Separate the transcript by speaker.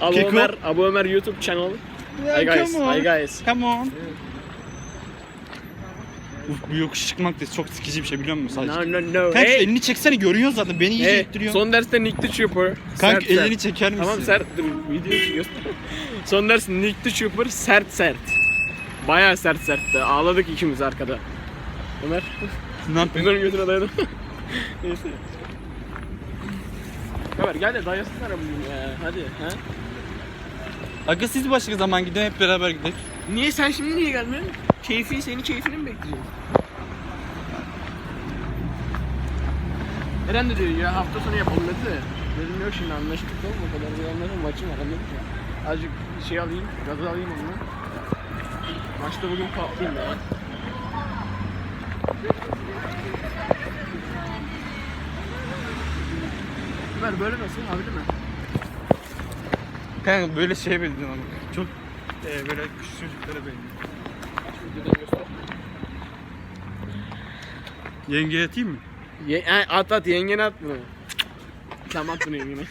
Speaker 1: Abu
Speaker 2: Keko.
Speaker 1: Ömer, Abu Ömer YouTube channel. Hi guys,
Speaker 2: come on.
Speaker 1: hi guys.
Speaker 2: Come on. Uf, bu yokuş çıkmak da çok sıkıcı bir şey biliyor musun sadece?
Speaker 1: No no no.
Speaker 2: Kanka şu
Speaker 1: Hey,
Speaker 2: elini çeksene görüyorsun zaten beni iyice
Speaker 1: hey.
Speaker 2: ittiriyor.
Speaker 1: Son derste Nick the Trooper.
Speaker 2: Kanka
Speaker 1: sert,
Speaker 2: elini
Speaker 1: sert.
Speaker 2: çeker misin?
Speaker 1: Tamam sert dur videoyu göster. Son ders Nick the Trooper sert sert. Bayağı sert sertti. Ağladık ikimiz arkada. Ömer,
Speaker 2: Ne yapıyorsun?
Speaker 1: Ömer'in götüne dayadım. Neyse. Ömer gel de dayasınlar ya. Hadi. Ha?
Speaker 2: Aga siz başka zaman gidin hep beraber gidelim.
Speaker 1: Niye sen şimdi niye gelmiyorsun? Keyfi, senin keyfini mi bekleyeceğiz? Eren de diyor ya hafta sonu yapalım dedi de. Dedim yok şimdi anlaştık oğlum o kadar bir anlaşalım maçım var anladık ya. Azıcık şey alayım, gazı alayım onu. Maçta bugün patlayayım ya. Ömer böyle nasıl? Değil mi?
Speaker 2: Kanka böyle şey benziyor ama. Çok e, böyle küçük çocuklara benziyor.
Speaker 1: Videoda göster.
Speaker 2: Yengeye atayım mı?
Speaker 1: Ye at at yengene at bunu. Tamam at bunu yengene.